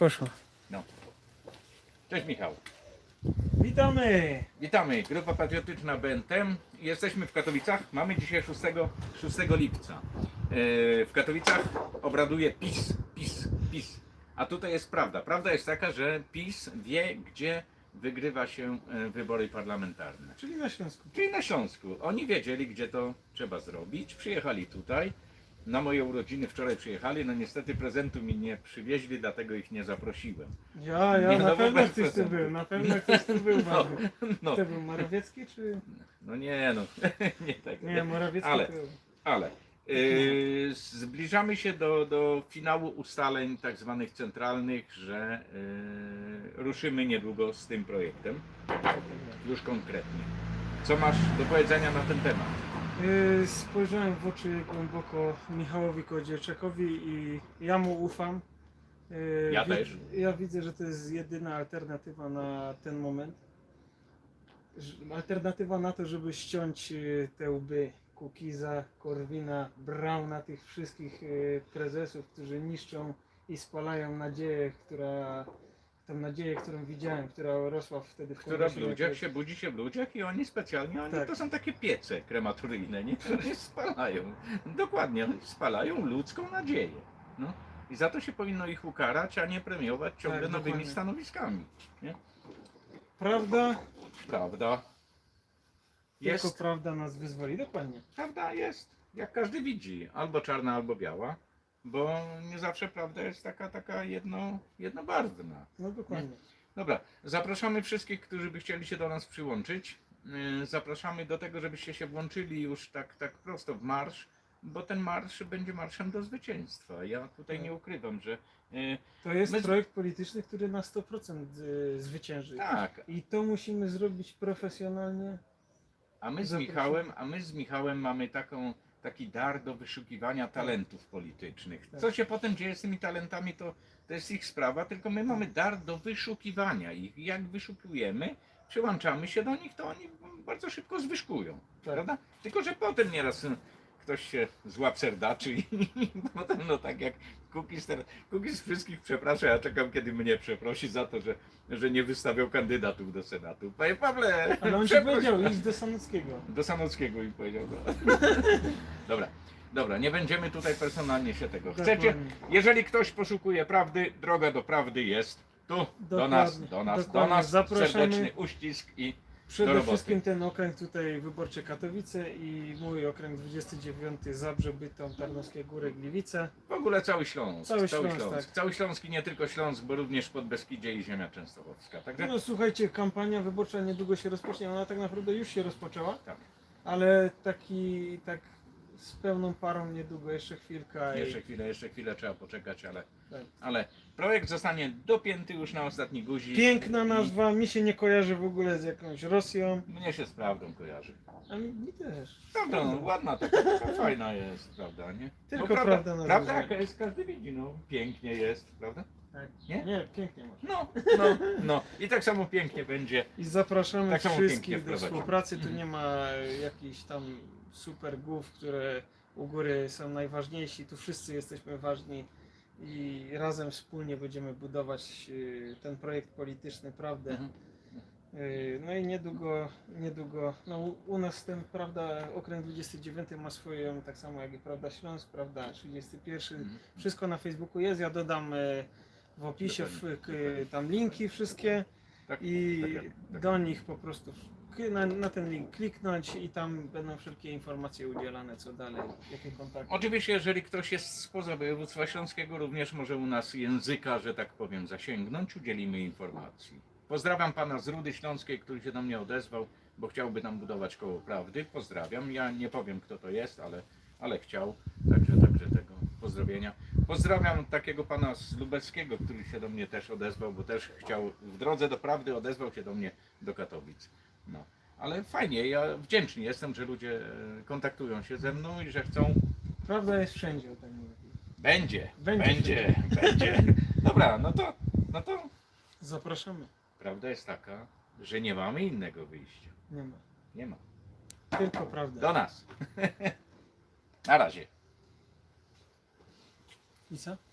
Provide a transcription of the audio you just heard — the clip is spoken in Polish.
Poszło. No. Cześć Michał. Witamy! Witamy, Grupa Patriotyczna BNTM. Jesteśmy w Katowicach. Mamy dzisiaj 6, 6 lipca. E, W Katowicach obraduje PiS, PiS, PiS. A tutaj jest prawda. Prawda jest taka, że PiS wie, gdzie wygrywa się e, wybory parlamentarne. Czyli na Śląsku. Czyli na Śląsku. Oni wiedzieli, gdzie to trzeba zrobić. Przyjechali tutaj. Na moje urodziny wczoraj przyjechali. No niestety prezentu mi nie przywieźli, dlatego ich nie zaprosiłem. Ja, ja, Nie, na no pewno ktoś tu był, na pewno ktoś tu był. No, no, To był Morawiecki czy... no nie no. nie tak. Nie, Morawiecki Ale- był. Ale yy, zbliżamy się do, do finału ustaleń tak zwanych centralnych, że yy, ruszymy niedługo z tym projektem. Już konkretnie. Co masz do powiedzenia na ten temat? Yy, Spojrzałem w oczy głęboko Michałowi Kodzielczakowi i ja mu ufam. Yy, Ja wi- też. Ja widzę, że to jest jedyna alternatywa na ten moment. Ż- Alternatywa na to, żeby ściąć yy, te łby Kukiza, Korwina, Brauna, tych wszystkich prezesów, którzy niszczą i spalają nadzieję, która tą nadzieję, którą widziałem, która rosła wtedy w Która w ludziach się budzi się w ludziach i oni specjalnie, oni Tak. to są takie piece krematoryjne, nie? które spalają. Dokładnie, oni spalają ludzką nadzieję. No. I za to się powinno ich ukarać, a nie premiować ciągle Tak, nowymi dokładnie. stanowiskami. Prawda, Prawda? tylko Jest. prawda nas wyzwoli. Dokładnie. Prawda jest, jak każdy widzi, albo czarna, albo biała, bo nie zawsze prawda jest taka, taka jedno, jednobarwna. No dokładnie. Dobra, zapraszamy wszystkich, którzy by chcieli się do nas przyłączyć. Yy, Zapraszamy do tego, żebyście się włączyli już tak, tak prosto w marsz, bo ten marsz będzie marszem do zwycięstwa. Ja tutaj Tak. nie ukrywam, że yy, To jest My projekt polityczny, który na 100% y, zwycięży. tak, I to musimy zrobić profesjonalnie. A my z. Michałem, a my z Michałem mamy taką, taki dar do wyszukiwania talentów politycznych. Tak. Co się potem dzieje z tymi talentami, to, to jest ich sprawa, tylko my mamy dar do wyszukiwania ich. Jak wyszukujemy, przyłączamy się do nich, to oni bardzo szybko zwyżkują. Tak. Prawda? Tylko, że potem nieraz y, ktoś się złap serdaczy i potem no tak jak teraz, Kukis wszystkich przeprasza, ja czekam kiedy mnie przeprosi za to, że, że nie wystawiał kandydatów do Senatu. Panie Pawle, Ale on przeproś powiedział, idź do Sanockiego. Do Sanockiego i powiedział. No. Dobra, dobra, nie będziemy tutaj personalnie się tego. Chcecie, Dokładnie. jeżeli ktoś poszukuje prawdy, droga do prawdy jest tu, do Dokładnie, nas, do nas, do dokładnie. nas. Zapraszamy. Serdeczny uścisk i Przede roboty. wszystkim ten okręg tutaj wyborczy Katowice i mój okręg 29 Zabrze, Bytom, Tarnowskie Góry, Gliwice. w ogóle cały Śląsk. Cały Śląsk, tak. Cały Śląsk i nie tylko Śląsk, bo również Podbeskidzie i ziemia częstochowska. Także No słuchajcie, kampania wyborcza niedługo się rozpocznie. Ona tak naprawdę już się rozpoczęła, tak, ale taki, tak z pełną parą niedługo, jeszcze chwilka. i- jeszcze chwilę, jeszcze chwilę trzeba poczekać, ale, Tak. ale projekt zostanie dopięty już na ostatni guzik. Piękna nazwa, mi się nie kojarzy w ogóle z jakąś Rosją. Mnie się z prawdą kojarzy. A mi, mi też. Prawda, no, ładna taka, fajna jest, prawda, nie? Tylko Bo prawda nas Prawda jaka jest, każdy widzi, no, pięknie jest, prawda? Tak. Nie? Nie, pięknie masz. No, no, no. I tak samo pięknie będzie. I zapraszamy Tak samo wszystkich do współpracy. Tu Mhm. nie ma jakichś tam super głów, które u góry są najważniejsi. Tu wszyscy jesteśmy ważni i razem wspólnie będziemy budować y, ten projekt polityczny, prawdę. Mhm. Y, No i niedługo, niedługo, no u- u nas ten, prawda, okręg 29 ma swoją, tak samo jak i Prawda Śląsk, prawda, 31. Mhm. Wszystko na Facebooku jest, ja dodam y, w opisie w, k- tam linki wszystkie Tak, i tak, tak. do nich po prostu k- na, na ten link kliknąć i tam będą wszelkie informacje udzielane, co dalej, jakie kontakty. Oczywiście, jeżeli ktoś jest spoza województwa śląskiego, również może u nas języka, że tak powiem, zasięgnąć, udzielimy informacji. Pozdrawiam pana z Rudy Śląskiej, który się do mnie odezwał, bo chciałby tam budować koło prawdy. Pozdrawiam. Ja nie powiem, kto to jest, ale, ale chciał. Także, także tego pozdrowienia. Pozdrawiam takiego pana z Lubelskiego, który się do mnie też odezwał, bo też chciał w drodze do prawdy odezwał się do mnie do Katowic. No. Ale fajnie, ja wdzięczny jestem, że ludzie e, kontaktują się ze mną i że chcą Prawda jest wszędzie, o tak mówię. będzie, Będzie. będzie, będzie. Dobra, no to, no to Zapraszamy. prawda jest taka, że nie mamy innego wyjścia. Nie ma. Nie ma. Tylko prawda. Do nas. Na razie. I co?